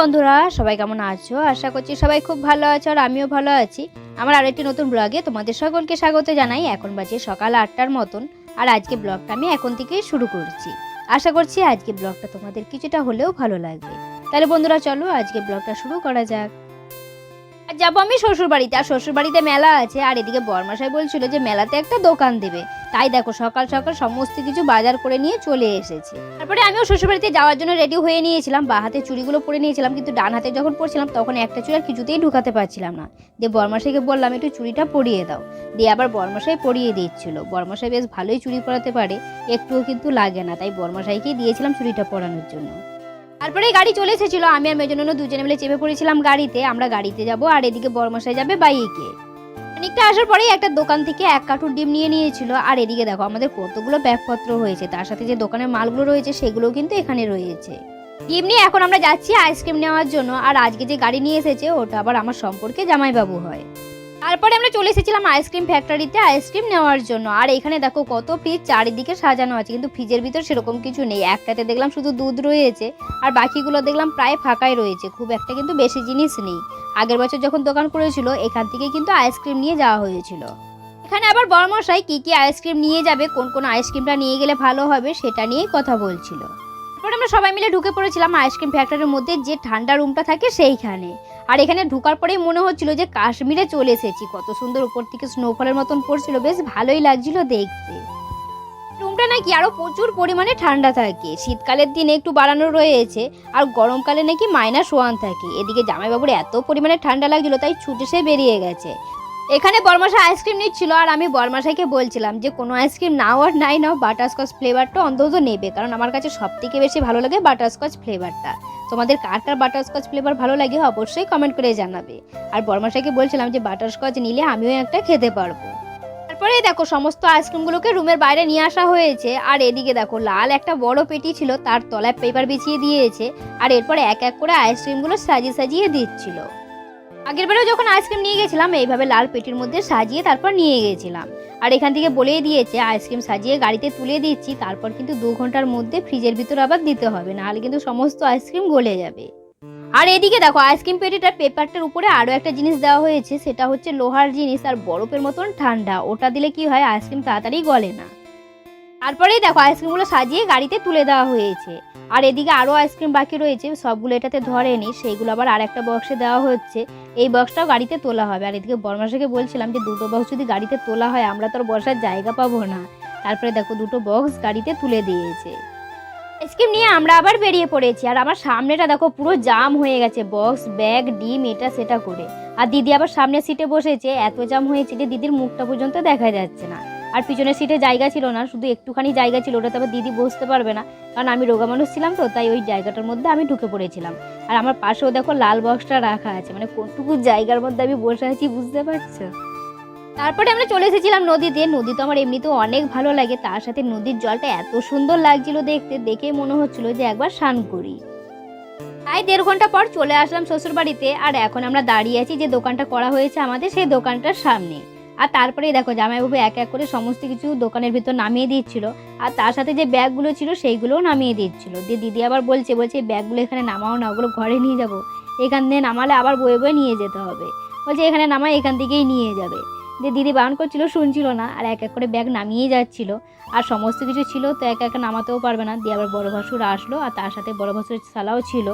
বন্ধুরা, সবাই কেমন আছো? আশা করছি সবাই খুব ভালো আছো আর আমিও ভালো আছি। আমার আরেকটি নতুন ব্লগে তোমাদের সকলকে স্বাগত জানাই। এখন বাজে সকাল আটটার মতন আর আজকে ব্লগটা আমি এখন থেকেই শুরু করছি। আশা করছি আজকে ব্লগটা তোমাদের কিছুটা হলেও ভালো লাগবে। তাহলে বন্ধুরা, চলো আজকে ব্লগটা শুরু করা যাক। আর যাব আমি শ্বশুর বাড়িতে আর শ্বশুর বাড়িতে মেলা আছে, আর এদিকে বরমাসাই বলছিল যে মেলাতে একটা দোকান দেবে। তাই দেখো, সকাল সকাল সমস্ত কিছু বাজার করে নিয়ে চলে এসেছে। তারপরে আমিও শ্বশুর বাড়িতে যাওয়ার জন্য রেডি হয়ে নিয়েছিলাম, বা হাতে চুড়িগুলো পরে নিয়েছিলাম, কিন্তু ডান হাতে যখন পরছিলাম, তখন একটা চুড়ি আর কিছুতেই ঢুকাতে পারছিলাম না। দিয়ে বরমাসাইকে বললাম, একটু চুড়িটা পরিয়ে দাও। দিয়ে আবার বরমাসাই পরিয়ে দিচ্ছিল। বরমাসাই বেশ ভালোই চুড়ি পরাতে পারে, একটুও কিন্তু লাগে না। তাই বরমাসাইকেই দিয়েছিলাম চুড়িটা পরানোর জন্য। তারপরে গাড়ি চলে এসেছিল। আমি আর মেজনন্য দুজনে মিলে চেপে পড়েছিলাম গাড়িতে। আমরা গাড়িতে যাব আর এদিকে বরমশাই যাবে বাইকে। অনেকটা আসার পরেই একটা দোকান থেকে এক কার্টুন ডিম নিয়ে নিয়েছিল। আর এদিকে দেখো, আমাদের কতগুলো ব্যাগপত্র হয়েছে। তার সাথে যে দোকানের মালগুলো রয়েছে সেগুলো কিন্তু এখানে রয়েছে। ডিম নিয়ে এখন আমরা যাচ্ছি আইসক্রিম নেওয়ার জন্য। আর আজকে যে গাড়ি নিয়ে এসেছে, ওটা আবার আমার সম্পর্কে জামাইবাবু হয়। তারপরে আমরা চলে এসেছিলাম আইসক্রিম ফ্যাক্টরিতে আইসক্রিম নেওয়ার জন্য। আর এখানে দেখো কত ফ্রিজ চারিদিকে সাজানো আছে, কিন্তু ফ্রিজের ভিতর সেরকম কিছু নেই। একটাতে দেখলাম শুধু দুধ রয়েছে, আর বাকিগুলো দেখলাম প্রায় ফাঁকাই রয়েছে। খুব একটা কিন্তু বেশি জিনিস নেই। আগের বছর যখন দোকান করেছিল, এখান থেকে কিন্তু আইসক্রিম নিয়ে যাওয়া হয়েছিল। এখানে আবার বর্মশাই কী কী আইসক্রিম নিয়ে যাবে, কোন কোন আইসক্রিমটা নিয়ে গেলে ভালো হবে, সেটা নিয়েই কথা বলছিল। আমরা সবাই মিলে ঢুকে পড়েছিলাম আইসক্রিম ফ্যাক্টরির মধ্যে, যে ঠান্ডা রুমটা থাকে সেইখানে। আর এখানে ঢুকার পরেই মনে হচ্ছিল যে কাশ্মীরে চলে এসেছি। কত সুন্দর উপর থেকে স্নোফলের মতন পড়ছিল, বেশ ভালোই লাগছিল দেখতে। রুমটা নাকি আরও প্রচুর পরিমাণে ঠান্ডা থাকে। শীতকালের দিনে একটু বাড়ানো রয়েছে, আর গরমকালে নাকি মাইনাস ওয়ান থাকে। এদিকে জামাইবাবুর এত পরিমাণে ঠান্ডা লাগছিল, তাই ছুটে সে বেরিয়ে গেছে। এখানে বরমাশা আইসক্রিম নিচ্ছিল আর আমি বরমাশাইকে বলছিলাম যে, কোনো আইসক্রিম নাও আর নাই নাও বাটারস্কচ ফ্লেভারটা অন্তত নেবে। কারণ আমার কাছে সব থেকে বেশি ভালো লাগে বাটারস্কচ ফ্লেভারটা তোমাদের কার কার বাটারস্কচ ফ্লেভার ভালো লাগে অবশ্যই কমেন্ট করে জানাবে। আর বরমাশাইকে বলছিলাম যে বাটারস্কচ নিলে আমিও একটা খেতে পারব। তারপরে দেখো, সমস্ত আইসক্রিমগুলোকে রুমের বাইরে নিয়ে আসা হয়েছে। আর এদিকে দেখো, লাল একটা বড় পেটি ছিল, তার তলায় পেপার বিছিয়ে দিয়েছে। আর এরপর এক এক করে আইসক্রিমগুলো সাজিয়ে সাজিয়ে দিচ্ছিল। আগের বারেও যখন আইসক্রিম নিয়ে গেছিলাম, এইভাবে লাল পেটির মধ্যে সাজিয়ে তারপর নিয়ে গেছিলাম। আর এখান থেকে বলেই দিয়েছে, আইসক্রিম সাজিয়ে গাড়িতে তুলে দিচ্ছি, তারপর কিন্তু দু ঘণ্টার মধ্যে ফ্রিজের ভিতর আবার দিতে হবে, নাহলে কিন্তু সমস্ত আইসক্রিম গলে যাবে। আর এদিকে দেখো, আইসক্রিম পেটিটার পেপারটার উপরে আরও একটা জিনিস দেওয়া হয়েছে, সেটা হচ্ছে লোহার জিনিস, আর বরফের মতন ঠান্ডা, ওটা দিলে কি হয়, আইসক্রিম তাড়াতাড়ি গলে না। তারপরেই দেখো আইসক্রিমগুলো সাজিয়ে গাড়িতে তুলে দেওয়া হয়েছে। আর এদিকে আরও আইসক্রিম বাকি রয়েছে, সবগুলো এটাতে ধরেনি, সেইগুলো আবার আরেকটা বক্সে দেওয়া হচ্ছে। এই বক্সটাও গাড়িতে তোলা হবে। আর এদিকে বর্মাসাকে বলছিলাম যে, দুটো বক্স যদি গাড়িতে তোলা হয়, আমরা তো আর বসার জায়গা পাবো না। তারপরে দেখো দুটো বক্স গাড়িতে তুলে দিয়েছে। আইসক্রিম নিয়ে আমরা আবার বেরিয়ে পড়েছি। আর আমার সামনেটা দেখো পুরো জাম হয়ে গেছে বক্স ব্যাগ ডিম, এটা, সেটা করে। আর দিদি আবার সামনের সিটে বসেছে, এত জাম হয়েছে যে, দিদির মুখটা পর্যন্ত দেখা যাচ্ছে না। আর পিছনের সিটে জায়গা ছিল না, শুধু একটুখানি জায়গা ছিল ওটাতে আবার দিদি বসতে পারবে না। কারণ আমি রোগা মানুষ ছিলাম তো, তাই ওই জায়গাটার মধ্যে আমি ঢুকে পড়েছিলাম। আর আমার পাশেও দেখো লাল বক্সটা রাখা আছে মানে কোনটুকু জায়গার মধ্যে আমি বসে আছি বুঝতে পারছ? তারপরে আমরা চলে এসেছিলাম নদীতে। নদী তো আমার এমনিতেও অনেক ভালো লাগে, তার সাথে নদীর জলটা এত সুন্দর লাগছিল দেখতে, দেখে মনে হচ্ছিল যে একবার স্নান করি। তাই দেড় ঘণ্টা পর চলে আসলাম শ্বশুর বাড়িতে আর এখন আমরা দাঁড়িয়ে আছি যে দোকানটা করা হয়েছে আমাদের, সেই দোকানটার সামনে। আর তারপরেই দেখো জামাইবাবু এক এক করে সমস্ত কিছু দোকানের ভিতর নামিয়ে দিচ্ছিল। আর তার সাথে যে ব্যাগগুলো ছিল সেইগুলোও নামিয়ে দিচ্ছিল। দিয়ে দিদি আবার বলছে বলছে ব্যাগগুলো এখানে নামাও না, ওগুলো ঘরে নিয়ে যাব। এখান থেকে নামালে আবার বয়ে বয়ে নিয়ে যেতে হবে। বলছে, এখানে নামাই এখান থেকেই নিয়ে যাবে। দিয়ে দিদি বারণ করছিল, শুনছিল না। আর এক এক করে ব্যাগ নামিয়ে যাচ্ছিল। আর সমস্ত কিছু ছিল, তো এক এক নামাতেও পারবে না। দিয়ে আবার বড় ভাসুর আসলো, আর তার সাথে বড় ভাসুর সালাও ছিল।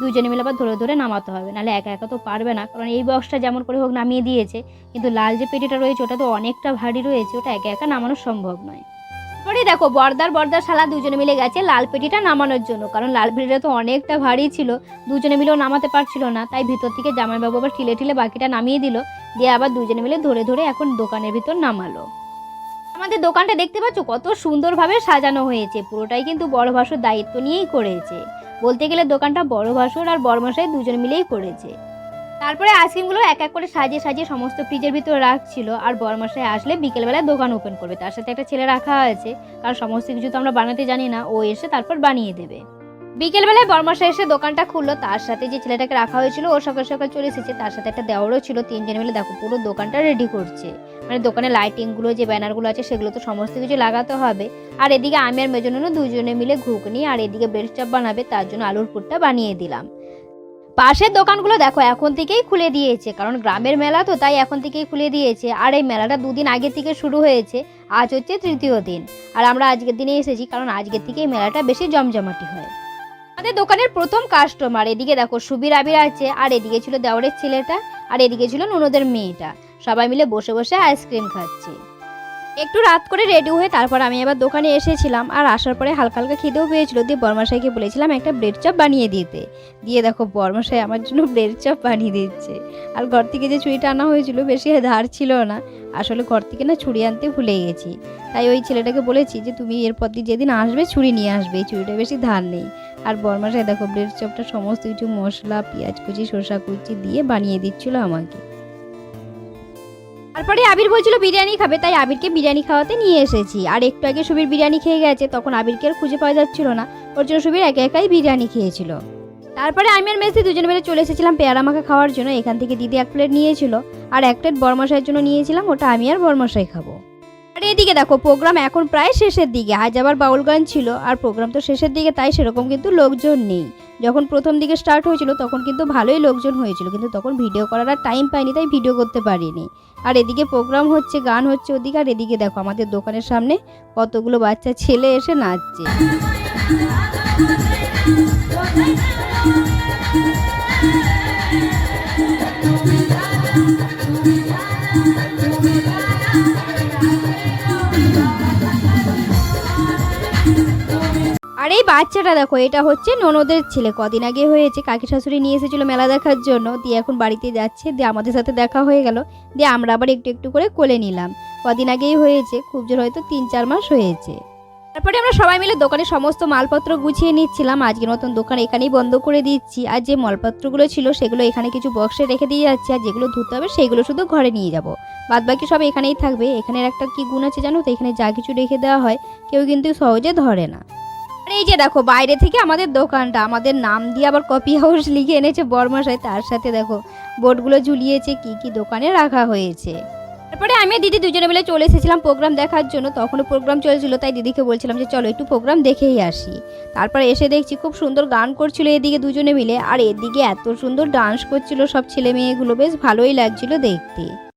দুজনে মিলে আবার ধরে ধরে নামাতে হবে। নাহলে একা একা তো পারবে না। কারণ এই বক্সটা যেমন করে হোক নামিয়ে দিয়েছে। কিন্তু লাল যে পেটিটা রয়েছে, ওটা তো অনেকটা ভারী রয়েছে। ওটা একা একা নামানো সম্ভব নয়। তারপরে দেখো, বর্দার বর্দার শালা দুজনে মিলে গেছে লাল পেটিটা নামানোর জন্য। কারণ লাল পেটিটা তো অনেকটা ভারী ছিল। দুজনে মিলেও নামাতে পারছিল না। তাই ভিতর থেকে জামাইবাবু আবার ঠিলে ঠিলে বাকিটা নামিয়ে দিল। দিয়ে আবার দুজনে মিলে ধরে ধরে এখন দোকানের ভিতর নামালো। আমাদের দোকানটা দেখতে পাচ্ছ? কত সুন্দরভাবে সাজানো হয়েছে। পুরোটাই কিন্তু বড় ভাসুর দায়িত্ব নিয়েই করেছে। বলতে গেলে দোকানটা বড় ভাসুর আর বড় মশাই দুজন মিলেই করেছে। তারপরে আইসক্রিমগুলো এক এক করে সাজিয়ে সাজিয়ে সমস্ত ফ্রিজের ভিতরে রাখছিল আর বরমশাই আসলে বিকেলবেলায় দোকান ওপেন করবে। তার সাথে একটা ছেলে রাখা আছে, কারণ সমস্ত কিছু তো আমরা বানাতে জানি না, ও এসে তারপর বানিয়ে দেবে। বিকেলবেলায় বর্মাশা এসে দোকানটা খুললো, তার সাথে যে ছেলেটাকে রাখা হয়েছিল ও সকাল সকাল চলে এসেছে, তার সাথে একটা দেওয়ারও ছিল, তিনজন মিলে দেখো পুরো দোকানটা রেডি করছে। মানে দোকানে লাইটিংগুলো যে ব্যানারগুলো আছে, সেগুলো তো সমস্ত কিছু লাগাতে হবে। আর এদিকে আমি আর মেজন্য দুজনে মিলে ঘুগনি আর এদিকে ব্রেড চাপ বানাবে, তার জন্য আলুর পুরটা বানিয়ে দিলাম। পাশের দোকানগুলো দেখো, এখন থেকেই খুলে দিয়েছে, কারণ গ্রামের মেলা তো, তাই এখন থেকেই খুলে দিয়েছে। আর এই মেলাটা দুদিন আগে থেকে শুরু হয়েছে, আজ হচ্ছে তৃতীয় দিন। আর আমরা আজকের দিনে এসেছি, কারণ আজকের থেকে এই মেলাটা বেশি জমজমাটি হয়। আমাদের দোকানের প্রথম কাস্টমার এদিকে দেখো, সুবির আবির আছে, আর এদিকে ছিল দেওরের ছেলেটা, আর এদিকে ছিল ননদের মেয়েটা। সবাই মিলে বসে বসে আইসক্রিম খাচ্ছি। একটু রাত করে রেডি হয়ে তারপর আমি আবার দোকানে এসেছিলাম আর আসার পরে হালকা হালকা খিদেও পেয়েছিল। দিয়ে বর্মাশাইকে বলেছিলাম একটা ব্রেড চপ বানিয়ে দিতে। দিয়ে দেখো বর্মাশাই আমার জন্য ব্রেড চপ বানিয়ে দিচ্ছে। আর ঘর থেকে যে ছুরিটা আনা হয়েছিল বেশি ধার ছিল না। আসলে ঘর থেকে না ছুরি আনতে ভুলে গেছি। তাই ওই ছেলেটাকে বলেছি যে, তুমি এরপর দিয়ে যেদিন আসবে ছুরি নিয়ে আসবে, এই ছুরিটা বেশি ধার নেই। আর বর্মাশাই দেখো ব্রেড চপটা সমস্ত কিছু মশলা, পেঁয়াজ কুচি শসা কুচি দিয়ে বানিয়ে দিচ্ছিল আমাকে। তারপরে আবির বলছিল, বিরিয়ানি খাবে। তাই আবিরকে বিরিয়ানি খাওয়াতে নিয়ে এসেছি। আর একটু আগে সুবির বিরিয়ানি খেয়ে গেছে, তখন আবিরকে আর খুঁজে পাওয়া যাচ্ছিল না। ওর জন্য সুবীর একা একাই বিরিয়ানি খেয়েছিল। তারপরে আমি আর মেসি দুজন মিলে চলে এসেছিলাম পেয়ারা মাখা খাওয়ার জন্য। এখান থেকে দিদি এক প্লেট নিয়েছিল, আর এক প্লেট বরমশাইয়ের জন্য নিয়েছিলাম, ওটা আমি আর বরমশাই খাব। আর এদিকে দেখো প্রোগ্রাম এখন প্রায় শেষের দিকে। আজ আবার বাউল গান ছিল, আর প্রোগ্রাম তো শেষের দিকে, তাই সেরকম কিন্তু লোকজন নেই। যখন প্রথম দিকে স্টার্ট হয়েছিল, তখন কিন্তু ভালোই লোকজন হয়েছিল, কিন্তু তখন ভিডিও করার আর টাইম পাইনি, তাই ভিডিও করতে পারিনি। আর এদিকে প্রোগ্রাম হচ্ছে, গান হচ্ছে ওদিকে, আর এদিকে দেখো, আমাদের দোকানের সামনে কতগুলো বাচ্চা, ছেলে এসে নাচছে। বাচ্চাটা দেখো, এটা হচ্ছে ননদের ছেলে। কদিন আগে হয়েছে কাকি শাশুড়ি নিয়ে এসেছিল মেলা দেখার জন্য। দিয়ে এখন বাড়িতে যাচ্ছে, দিয়ে আমাদের সাথে দেখা হয়ে গেল। দিয়ে আমরা আবার একটু একটু করে কোলে নিলাম। কদিন আগেই হয়েছে, খুব জোর হয়তো তিন চার মাস হয়েছে। তারপরে আমরা সবাই মিলে দোকানে সমস্ত মালপত্র গুছিয়ে নিচ্ছিলাম। আজকের মতন দোকান এখানেই বন্ধ করে দিচ্ছি। আর যে মালপত্রগুলো ছিল, সেগুলো এখানে কিছু বক্সে রেখে দিয়ে যাচ্ছি। আর যেগুলো ধুতে হবে, সেগুলো শুধু ঘরে নিয়ে যাব। বাদ বাকি সব এখানেই থাকবে। এখানের একটা কি গুণ আছে জানো তো? এখানে যা কিছু রেখে দেওয়া হয়, কেউ কিন্তু সহজে ধরে না। এই যে দেখো, বাইরে থেকে আমাদের দোকানটা, আমাদের নাম দিয়ে আবার কপি হাউস লিখে এনেছে বর্মশাই, তার সাথে দেখো, বোর্ডগুলো ঝুলিয়েছে, কি কি দোকানে রাখা হয়েছে। তারপরে আমি দিদি দুজনে মিলে চলে এসেছিলাম প্রোগ্রাম দেখার জন্য, তখনও প্রোগ্রাম চলছিল, তাই দিদিকে বলছিলাম যে চলো একটু প্রোগ্রাম দেখেই আসি। তারপরে এসে দেখছি খুব সুন্দর গান করছিল এদিকে দুজনে মিলে, আর এদিকে এত সুন্দর ডান্স করছিল সব ছেলে মেয়েগুলো বেশ ভালোই লাগছিল দেখতে।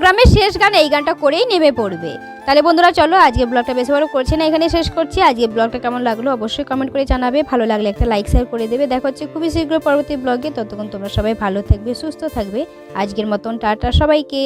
প্রোগ্রামের শেষ গান এই গানটা করেই নেমে পড়বে। তাহলে বন্ধুরা চলো আজকে ব্লগটা বেশি বড় করছে না এখানে শেষ করছি। আজকে ব্লগটা কেমন লাগল অবশ্যই কমেন্ট করে জানাবে। ভালো লাগলে একটা লাইক শেয়ার করে দেবে। দেখা হচ্ছে খুবই শীঘ্র পরবর্তী ব্লগে। ততক্ষণ তোমরা সবাই ভালো থাকবে, সুস্থ থাকবে। আজকের মতন টাটা সবাইকে.